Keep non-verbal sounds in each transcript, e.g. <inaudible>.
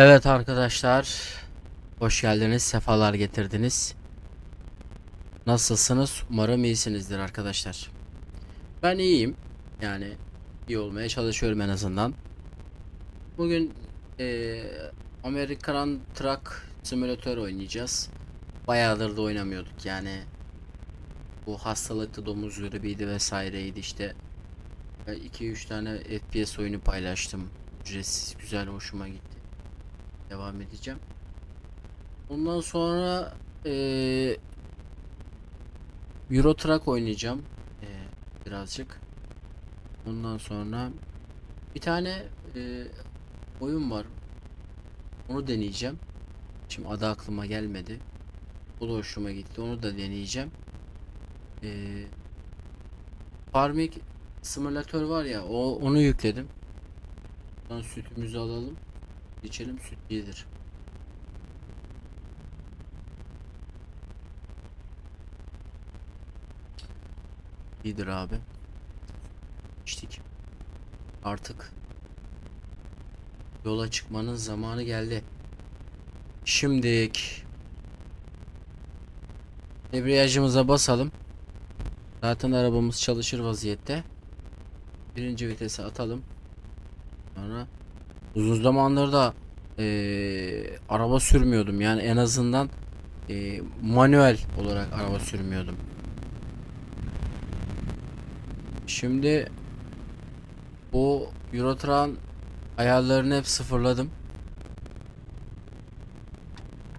Evet arkadaşlar. Hoş geldiniz. Sefalar getirdiniz. Nasılsınız? Umarım iyisinizdir arkadaşlar. Ben iyiyim. Yani iyi olmaya çalışıyorum en azından. Bugün eee Amerikan Truck Simulator oynayacağız. Bayağıdır da oynamıyorduk yani. Bu hastalıklı domuz gribiydi vesaireydi işte. 2-3 tane FPS oyunu paylaştım. Ücretsiz güzel hoşuma gitti. Devam edeceğim. Ondan sonra eee Euro Truck oynayacağım. Eee, birazcık. Ondan sonra bir tane eee, oyun var. Onu deneyeceğim. Şimdi adı aklıma gelmedi. O da hoşuma gitti. Onu da deneyeceğim. Eee Farming simülatör var ya o onu yükledim. Buradan sütümüzü alalım. İçelim süt iyidir. İyidir abi. İçtik. Artık yola çıkmanın zamanı geldi. Şimdilik debriyajımıza basalım. Zaten arabamız çalışır vaziyette. Birinci vitese atalım. Sonra uzun zamandır da eee, araba sürmüyordum. Yani en azından eee, manuel olarak araba sürmüyordum. Şimdi bu Eurotran ayarlarını hep sıfırladım.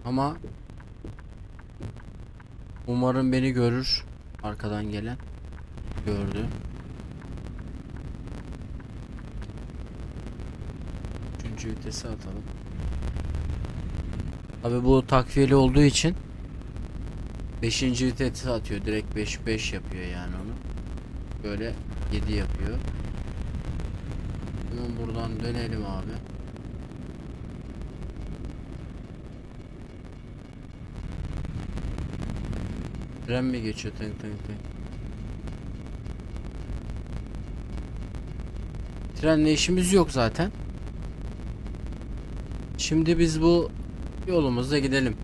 Ama umarım beni görür arkadan gelen. Gördü. Üçüncü vitesi atalım. Abi bu takviyeli olduğu için 5. vitesi atıyor. Direkt 5 5 yapıyor yani onu. Böyle 7 yapıyor. Hemen buradan dönelim abi. Tren mi geçiyor? Tınk tınk tınk. Trenle işimiz yok zaten. Şimdi biz bu yolumuzda gidelim.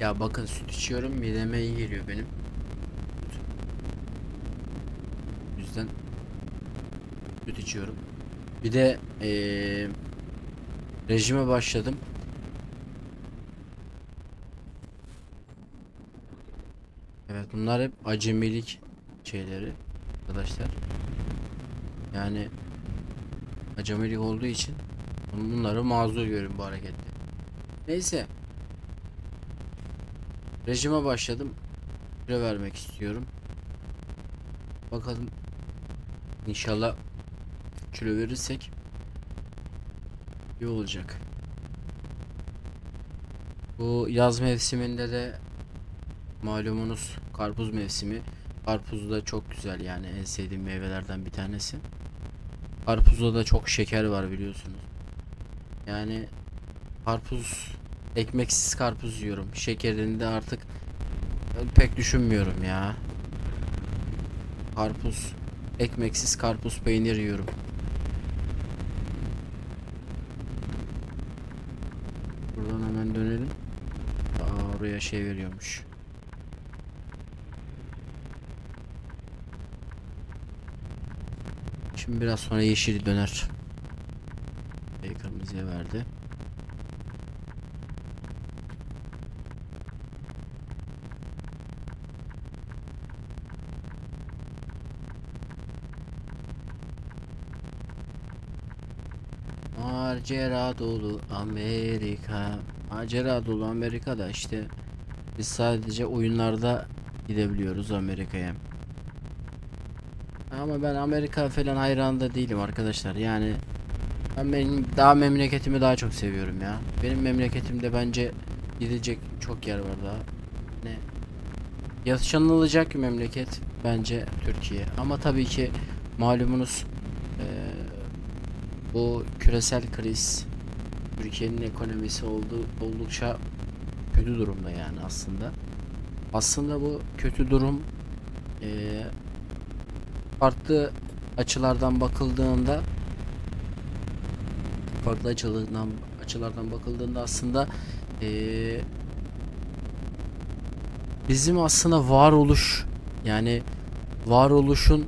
Ya bakın süt içiyorum mideme iyi geliyor benim. O yüzden süt içiyorum. Bir de eee rejime başladım. Bunlar hep acemilik şeyleri arkadaşlar. Yani acemilik olduğu için bunları mazur görün bu harekette. Neyse. Rejime başladım. Kilo vermek istiyorum. Bakalım. İnşallah kilo verirsek iyi olacak. Bu yaz mevsiminde de malumunuz karpuz mevsimi. Karpuz da çok güzel yani en sevdiğim meyvelerden bir tanesi. Karpuzda da çok şeker var biliyorsunuz. Yani karpuz ekmeksiz karpuz yiyorum. Şekerini de artık pek düşünmüyorum ya. Karpuz ekmeksiz karpuz peynir yiyorum. Buradan hemen dönelim. Aa, oraya şey veriyormuş. Şimdi biraz sonra yeşil döner. Şey kırmızıya verdi. Macera dolu Amerika. Macera dolu Amerika'da işte biz sadece oyunlarda gidebiliyoruz Amerika'ya. Ama ben Amerika falan hayran da değilim arkadaşlar. Yani ben benim daha memleketimi daha çok seviyorum ya. Benim memleketimde bence gidecek çok yer var daha. Ne? Yaşanılacak bir memleket bence Türkiye. Ama tabii ki malumunuz eee, bu küresel kriz Türkiye'nin ekonomisi oldu oldukça kötü durumda yani aslında. Aslında bu kötü durum eee, farklı açılardan bakıldığında farklı açılardan açılardan bakıldığında aslında eee, bizim aslında varoluş yani varoluşun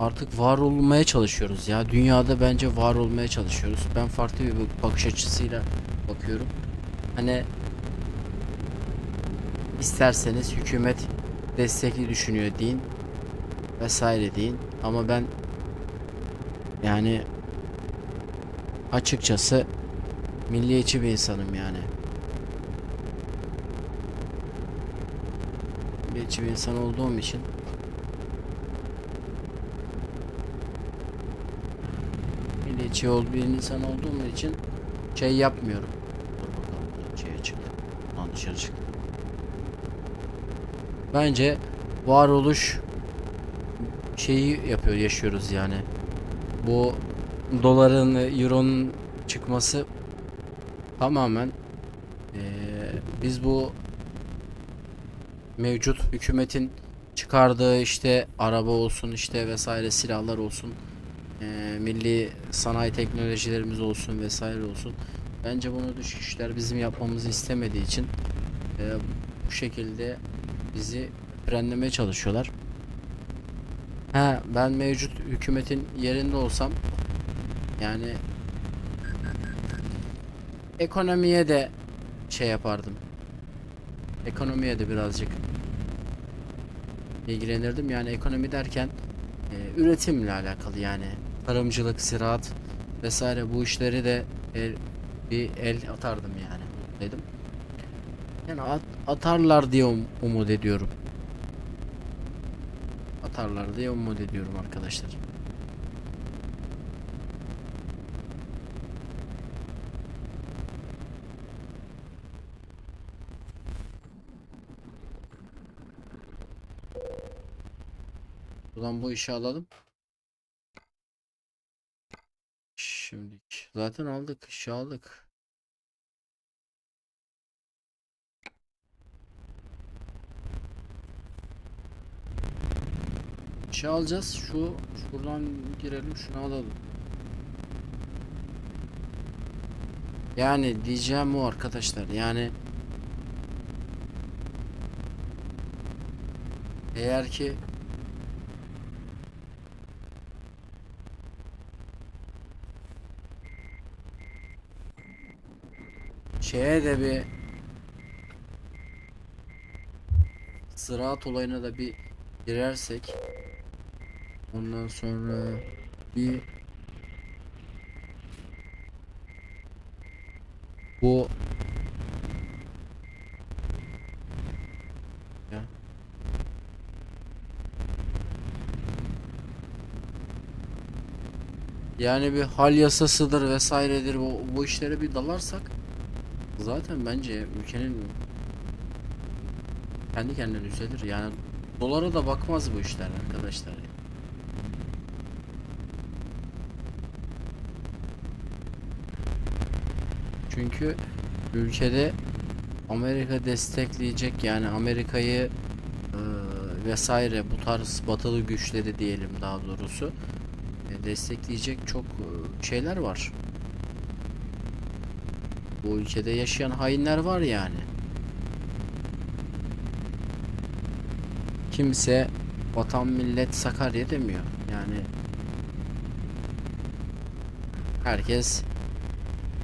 artık var olmaya çalışıyoruz ya. Dünyada bence var olmaya çalışıyoruz. Ben farklı bir bakış açısıyla bakıyorum. Hani isterseniz hükümet destekli düşünüyor deyin vesaire deyin. Ama ben yani açıkçası milliyetçi bir insanım yani. Milliyetçi bir insan olduğum için milliyetçi ol bir insan olduğum için şey yapmıyorum. Dur bakalım şeye çıktı. Lan dışarı çıktı. Bence varoluş şeyi yapıyor yaşıyoruz yani. Bu doların, euronun çıkması tamamen eee, biz bu mevcut hükümetin çıkardığı işte araba olsun işte vesaire silahlar olsun eee, milli sanayi teknolojilerimiz olsun vesaire olsun bence bunu dış güçler bizim yapmamızı istemediği için eee, bu şekilde bizi frenlemeye çalışıyorlar. Ha ben mevcut hükümetin yerinde olsam yani ekonomiye de şey yapardım. Ekonomiye de birazcık ilgilenirdim. Yani ekonomi derken e, üretimle alakalı yani tarımcılık, ziraat vesaire bu işleri de el- bir el atardım yani. Dedim. Yani at- atarlar diye um- umut ediyorum atarlar diye umut ediyorum arkadaşlar. Buradan bu işi alalım. Şimdi zaten aldık, işi aldık. Şey alacağız. Şu şuradan girelim şunu alalım. Yani diyeceğim o arkadaşlar. Yani eğer ki şeye de bir ziraat olayına da bir girersek Ondan sonra bir bu ya. Yani bir hal yasasıdır vesairedir. Bu, bu işlere bir dalarsak zaten bence ülkenin kendi kendine düzelir. Yani dolara da bakmaz bu işler arkadaşlar Çünkü ülkede Amerika destekleyecek yani Amerika'yı e, vesaire bu tarz batılı güçleri diyelim daha doğrusu e, destekleyecek çok e, şeyler var. Bu ülkede yaşayan hainler var yani. Kimse vatan millet Sakarya demiyor. Yani herkes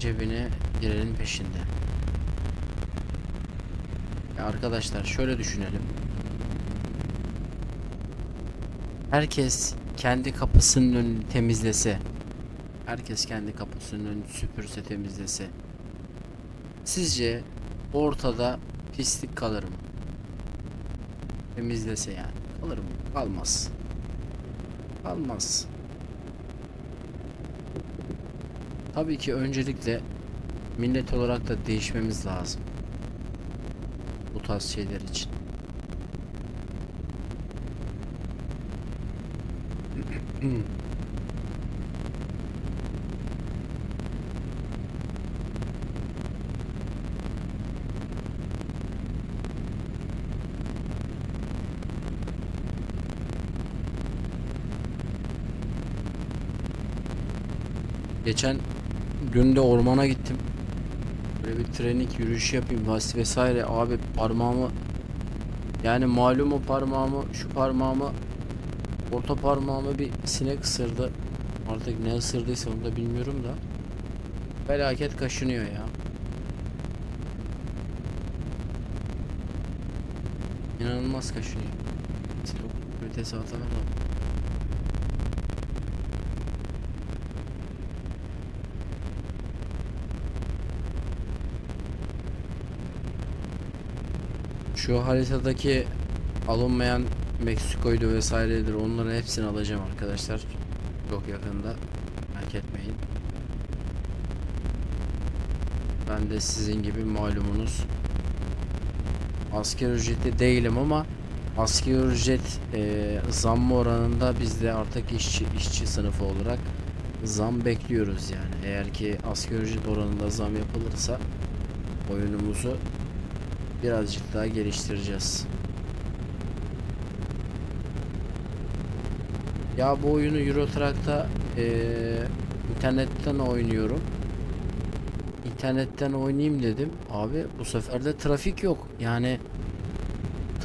cebine girenin peşinde. Ya arkadaşlar şöyle düşünelim. Herkes kendi kapısının önünü temizlese, herkes kendi kapısının önünü süpürse temizlese, sizce ortada pislik kalır mı? Temizlese yani. Kalır mı? Kalmaz. Kalmaz. Tabii ki öncelikle millet olarak da değişmemiz lazım. Bu tarz şeyler için. Geçen dün de ormana gittim. Böyle bir trenik yürüyüş yapayım vas- vesaire abi parmağımı yani malum o parmağımı şu parmağımı orta parmağımı bir sinek ısırdı. Artık ne ısırdıysa onu da bilmiyorum da. Felaket kaşınıyor ya. İnanılmaz kaşınıyor. Ötesi atamam. Şu haritadaki alınmayan Meksiko'ydu vesairedir. Onların hepsini alacağım arkadaşlar. Çok yakında. Merak etmeyin. Ben de sizin gibi malumunuz asker ücretli değilim ama asker ücret e, zammı oranında biz de artık işçi işçi sınıfı olarak zam bekliyoruz yani. Eğer ki asker ücret oranında zam yapılırsa oyunumuzu birazcık daha geliştireceğiz. Ya bu oyunu Euro Truck'ta eee, internetten oynuyorum. İnternetten oynayayım dedim. Abi bu sefer de trafik yok. Yani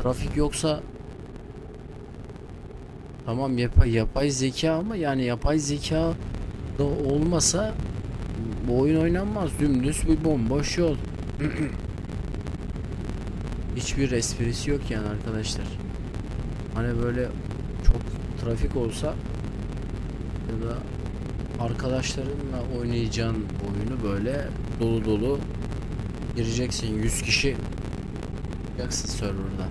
trafik yoksa tamam yapay, yapay zeka ama yani yapay zeka da olmasa bu oyun oynanmaz. Dümdüz bir bomboş yol. <clears throat> Hiçbir esprisi yok yani arkadaşlar. Hani böyle çok trafik olsa ya da arkadaşlarınla oynayacağın oyunu böyle dolu dolu gireceksin 100 kişi yaksın serverda.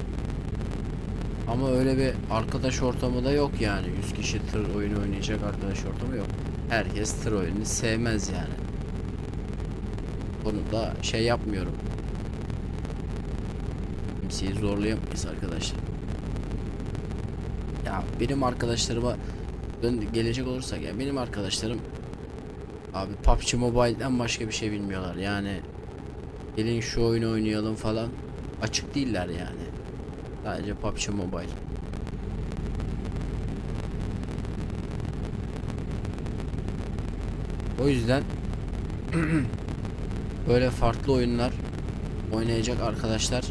Ama öyle bir arkadaş ortamı da yok yani 100 kişi tır oyunu oynayacak arkadaş ortamı yok. Herkes tır oyunu sevmez yani. Bunu da şey yapmıyorum. Kimseyi zorlayamayız arkadaşlar. Ya benim arkadaşlarıma dön gelecek olursak ya benim arkadaşlarım abi PUBG Mobile'den başka bir şey bilmiyorlar. Yani gelin şu oyunu oynayalım falan açık değiller yani. Sadece PUBG Mobile. O yüzden <clears throat> böyle farklı oyunlar oynayacak arkadaşlar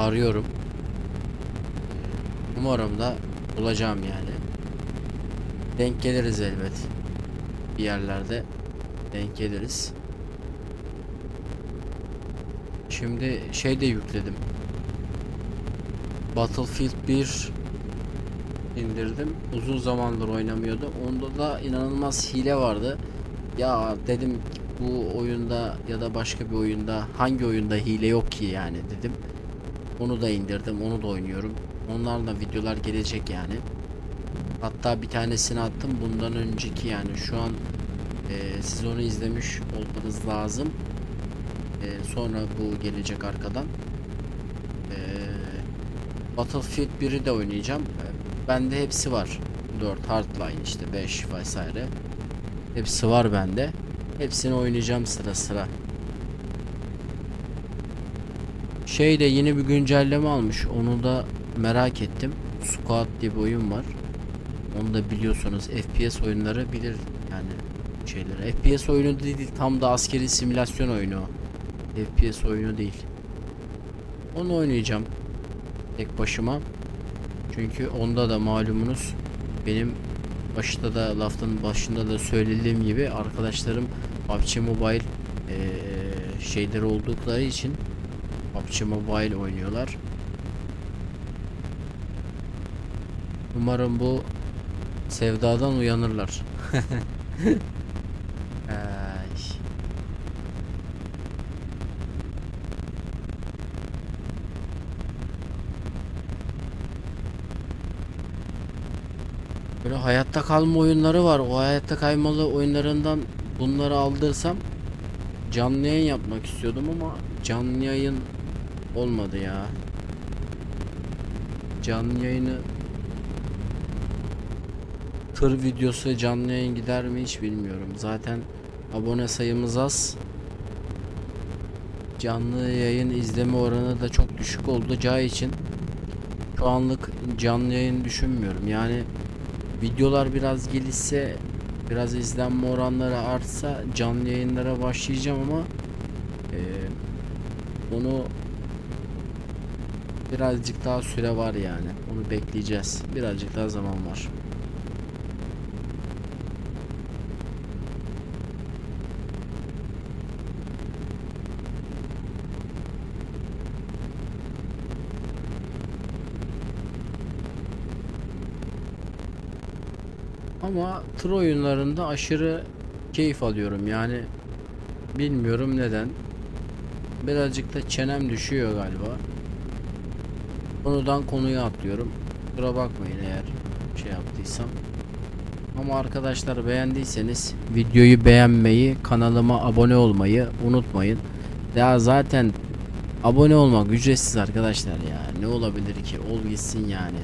arıyorum. Umarım da bulacağım yani. Denk geliriz elbet. Bir yerlerde denk geliriz. Şimdi şey de yükledim. Battlefield 1 indirdim. Uzun zamandır oynamıyordu. Onda da inanılmaz hile vardı. Ya dedim bu oyunda ya da başka bir oyunda hangi oyunda hile yok ki yani dedim. Onu da indirdim. Onu da oynuyorum. Onlarla videolar gelecek yani. Hatta bir tanesini attım. Bundan önceki yani şu an e, siz onu izlemiş olmanız lazım. E, sonra bu gelecek arkadan. E, Battlefield 1'i de oynayacağım. E, Bende hepsi var. 4 Hardline işte 5 vesaire. Hepsi var bende. Hepsini oynayacağım sıra sıra. Şey de yeni bir güncelleme almış. Onu da merak ettim. Squad diye bir oyun var. Onu da biliyorsunuz FPS oyunları bilir yani şeyleri. FPS oyunu değil tam da askeri simülasyon oyunu. FPS oyunu değil. Onu oynayacağım tek başıma. Çünkü onda da malumunuz benim başta da lafın başında da söylediğim gibi arkadaşlarım PUBG Mobile eee şeyleri oldukları için PUBG Mobile oynuyorlar. Umarım bu sevdadan uyanırlar. <laughs> Böyle hayatta kalma oyunları var. O hayatta kaymalı oyunlarından bunları aldırsam canlı yayın yapmak istiyordum ama canlı yayın olmadı ya. Canlı yayını tır videosu canlı yayın gider mi hiç bilmiyorum. Zaten abone sayımız az. Canlı yayın izleme oranı da çok düşük olacağı için şu anlık canlı yayın düşünmüyorum. Yani videolar biraz gelişse biraz izlenme oranları artsa canlı yayınlara başlayacağım ama eee onu birazcık daha süre var yani. Onu bekleyeceğiz. Birazcık daha zaman var. Ama tır oyunlarında aşırı keyif alıyorum yani bilmiyorum neden. Birazcık da çenem düşüyor galiba. Konudan konuya atlıyorum. Kusura bakmayın eğer şey yaptıysam. Ama arkadaşlar beğendiyseniz videoyu beğenmeyi, kanalıma abone olmayı unutmayın. Ya zaten abone olmak ücretsiz arkadaşlar ya. Ne olabilir ki? Ol gitsin yani.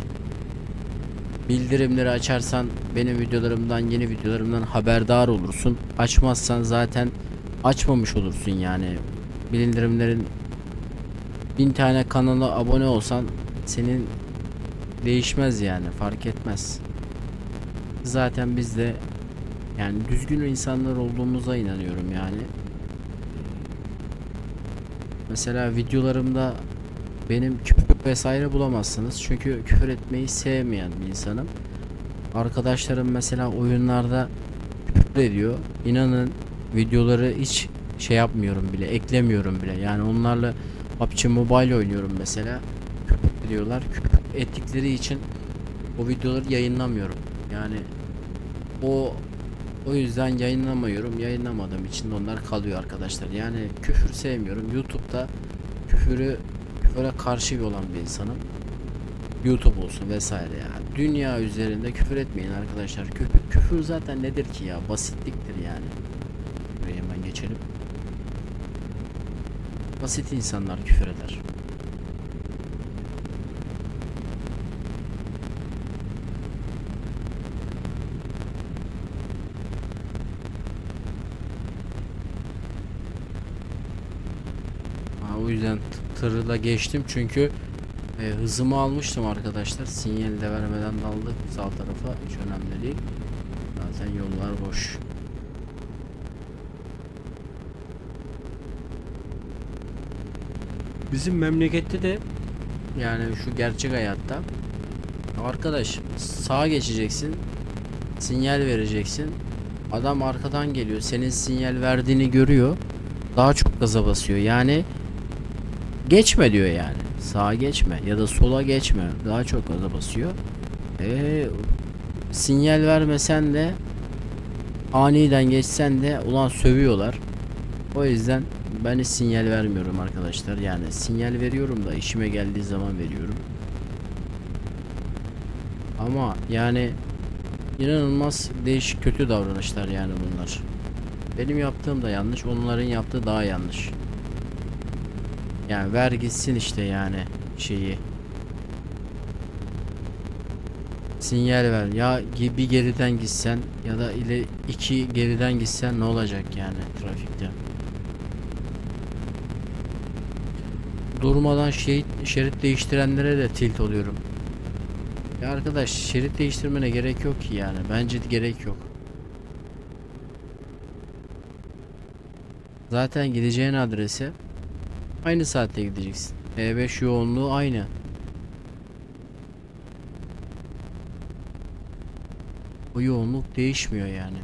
Bildirimleri açarsan benim videolarımdan, yeni videolarımdan haberdar olursun. Açmazsan zaten açmamış olursun yani. Bildirimlerin bin tane kanala abone olsan senin değişmez yani fark etmez. Zaten biz de yani düzgün insanlar olduğumuza inanıyorum yani. Mesela videolarımda benim küfür vesaire bulamazsınız. Çünkü küfür etmeyi sevmeyen bir insanım. Arkadaşlarım mesela oyunlarda küfür ediyor. İnanın videoları hiç şey yapmıyorum bile, eklemiyorum bile. Yani onlarla PUBG Mobile oynuyorum mesela. Ediyorlar. Küfür ettikleri için o videoları yayınlamıyorum. Yani o o yüzden yayınlamıyorum. Yayınlamadığım için onlar kalıyor arkadaşlar. Yani küfür sevmiyorum. YouTube'da küfürü küfüre karşı olan bir insanım. YouTube olsun vesaire ya. Dünya üzerinde küfür etmeyin arkadaşlar. Küfür, küfür zaten nedir ki ya? Basitliktir yani. Buraya hemen geçelim. Basit insanlar küfür eder. Ha, o yüzden t- tırla geçtim çünkü e, hızımı almıştım arkadaşlar. Sinyali de vermeden daldık sağ tarafa. Hiç önemli değil. Zaten yollar boş. Bizim memlekette de yani şu gerçek hayatta arkadaş sağa geçeceksin sinyal vereceksin adam arkadan geliyor senin sinyal verdiğini görüyor daha çok gaza basıyor yani geçme diyor yani sağa geçme ya da sola geçme daha çok gaza basıyor ee, sinyal vermesen de aniden geçsen de ulan sövüyorlar o yüzden ben hiç sinyal vermiyorum arkadaşlar. Yani sinyal veriyorum da işime geldiği zaman veriyorum. Ama yani inanılmaz değişik kötü davranışlar yani bunlar. Benim yaptığım da yanlış, onların yaptığı daha yanlış. Yani ver gitsin işte yani şeyi. Sinyal ver. Ya bir geriden gitsen ya da ile iki geriden gitsen ne olacak yani trafikte? durmadan şerit, şerit değiştirenlere de tilt oluyorum. Ya arkadaş şerit değiştirmene gerek yok ki yani. Bence gerek yok. Zaten gideceğin adrese aynı saatte gideceksin. E5 yoğunluğu aynı. O yoğunluk değişmiyor yani.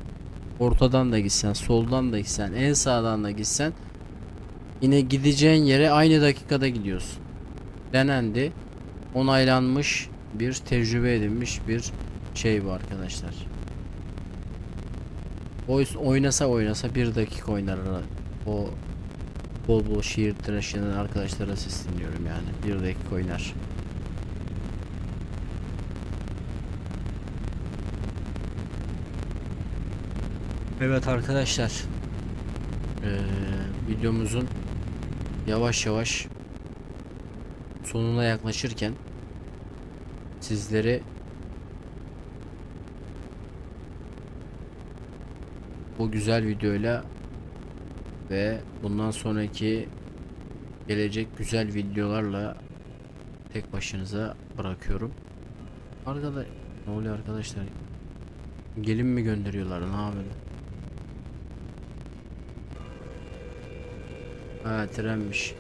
Ortadan da gitsen, soldan da gitsen, en sağdan da gitsen Yine gideceğin yere aynı dakikada gidiyorsun. Denendi. Onaylanmış bir tecrübe edinmiş bir şey bu arkadaşlar. O oynasa oynasa bir dakika oynar o bol bol şiir tıraşlayan arkadaşlara sesleniyorum yani bir dakika oynar. Evet arkadaşlar Ee, videomuzun yavaş yavaş sonuna yaklaşırken sizleri bu güzel videoyla ve bundan sonraki gelecek güzel videolarla tek başınıza bırakıyorum. Arkadaş ne oluyor arkadaşlar? Gelin mi gönderiyorlar ne yapıyorlar? Ha trenmiş.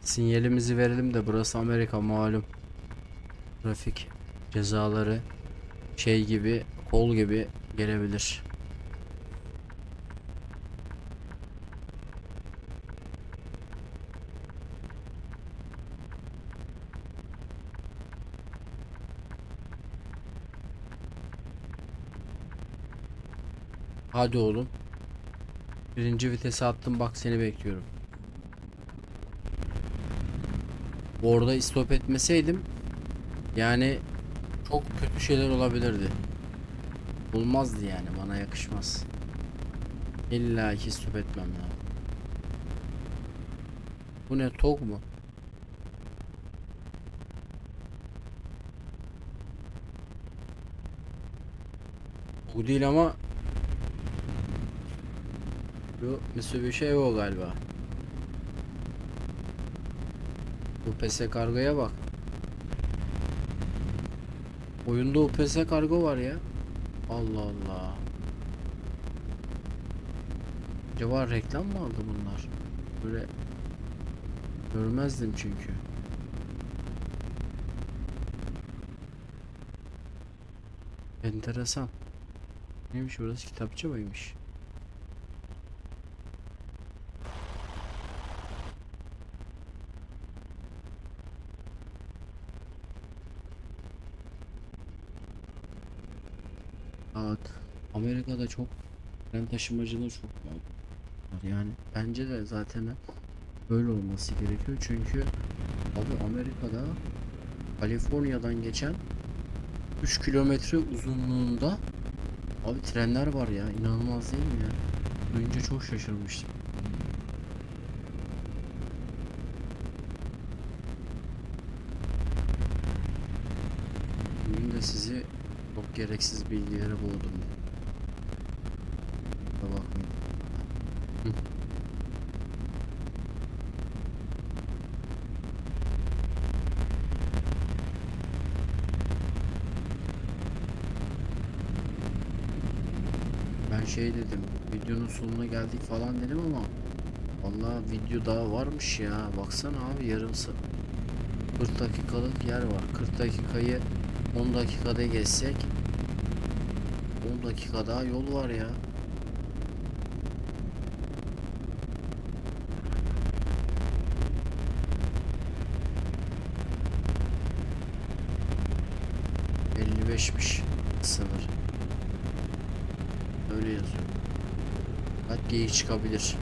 Sinyalimizi verelim de burası Amerika malum. Trafik cezaları şey gibi kol gibi gelebilir. Hadi oğlum. Birinci vitese attım bak seni bekliyorum. Orada istop etmeseydim yani çok kötü şeyler olabilirdi. Olmazdı yani bana yakışmaz. İlla ki istop etmem lazım. Bu ne tok mu? Bu değil ama Bu Mitsubishi Evo galiba. Bu PS kargoya bak. Oyunda UPS kargo var ya. Allah Allah. Acaba reklam mı aldı bunlar? Böyle görmezdim çünkü. Enteresan. Neymiş burası kitapçı mıymış? Evet. Amerika'da çok tren taşımacılığı çok var. Yani bence de zaten böyle olması gerekiyor çünkü abi Amerika'da Kaliforniya'dan geçen 3 kilometre uzunluğunda abi trenler var ya inanılmaz değil mi ya? Duyunca çok şaşırmıştım. Bugün de sizi çok gereksiz bilgilere boğdum. Kusura bakmayın. Hı. Ben şey dedim, videonun sonuna geldik falan dedim ama Vallahi video daha varmış ya. Baksana abi yarım saat. 40 dakikalık yer var. 40 dakikayı 10 dakikada geçsek 10 dakika daha yol var ya. ...55'miş sınır. Öyle yazıyor. Bak geyik çıkabilir.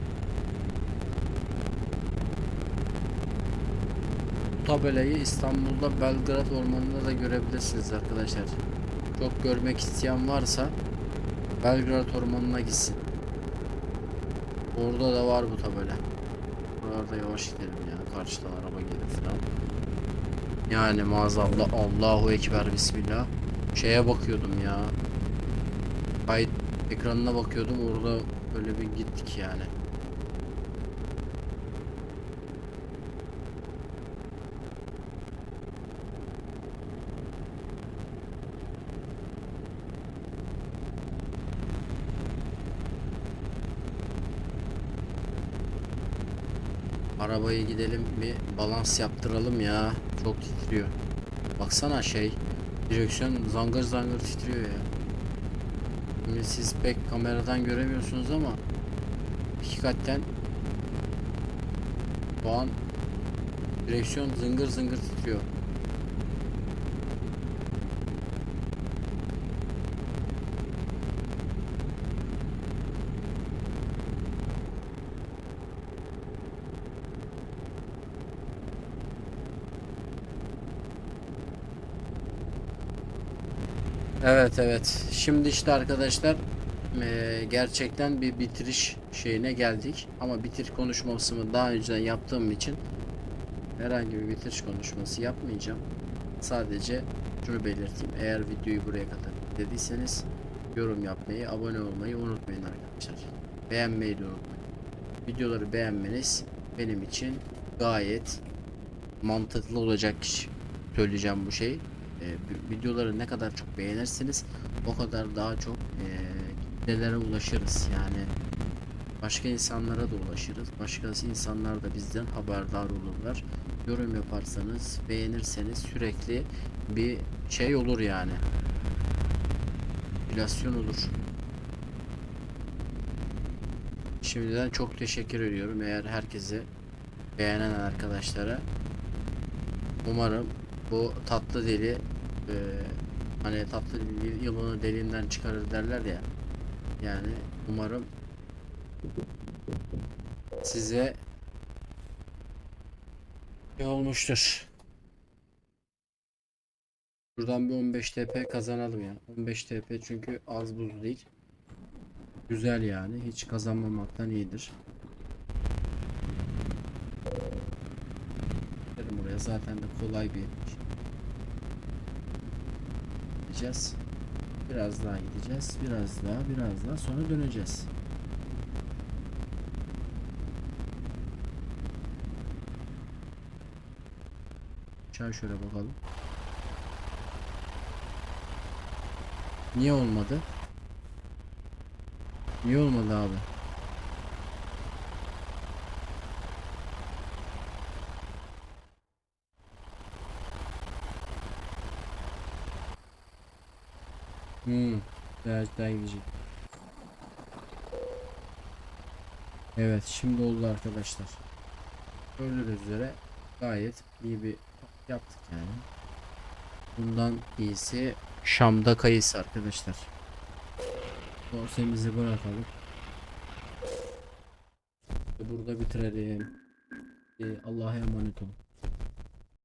Bu tabelayı İstanbul'da Belgrad Ormanı'nda da görebilirsiniz arkadaşlar. Çok görmek isteyen varsa Belgrad Ormanı'na gitsin. Orada da var bu tabela. Buralarda yavaş gidelim ya. Karşıdan araba gelir falan. Yani maazallah Allahu Ekber Bismillah. Şeye bakıyordum ya. Kayıt ekranına bakıyordum orada böyle bir gittik yani. Arabayı gidelim bir balans yaptıralım ya. Çok titriyor. Baksana şey direksiyon zangır zangır titriyor ya. Şimdi siz pek kameradan göremiyorsunuz ama hakikaten şu an direksiyon zıngır zıngır titriyor. Evet evet. Şimdi işte arkadaşlar gerçekten bir bitiriş şeyine geldik. Ama bitiriş konuşmasını daha önceden yaptığım için herhangi bir bitiriş konuşması yapmayacağım. Sadece şunu belirteyim. Eğer videoyu buraya kadar dediyseniz yorum yapmayı, abone olmayı unutmayın arkadaşlar. Beğenmeyi de unutmayın. Videoları beğenmeniz benim için gayet mantıklı olacak söyleyeceğim bu şey. videoları ne kadar çok beğenirsiniz o kadar daha çok e, kitlelere ulaşırız. Yani başka insanlara da ulaşırız. Başkası insanlar da bizden haberdar olurlar. Yorum yaparsanız, beğenirseniz sürekli bir şey olur yani. Popülasyon olur. Şimdiden çok teşekkür ediyorum eğer herkese beğenen arkadaşlara. Umarım bu tatlı deli e, hani tatlı dili yılanı deliğinden çıkarır derler ya. Yani umarım size ne olmuştur. Buradan bir 15 TP kazanalım ya. 15 TP çünkü az buz değil. Güzel yani. Hiç kazanmamaktan iyidir. Dedim buraya zaten de kolay bir şey. gideceğiz. Biraz daha gideceğiz. Biraz daha, biraz daha sonra döneceğiz. Aşağı şöyle bakalım. Niye olmadı? Niye olmadı abi? Hmm, biraz daha gidecek. Evet, şimdi oldu arkadaşlar. Gördüğünüz üzere gayet iyi bir yaptık yani. Bundan iyisi Şam'da kayısı arkadaşlar. Dorsemizi bırakalım. Burada bitirelim. Ee, Allah'a emanet olun.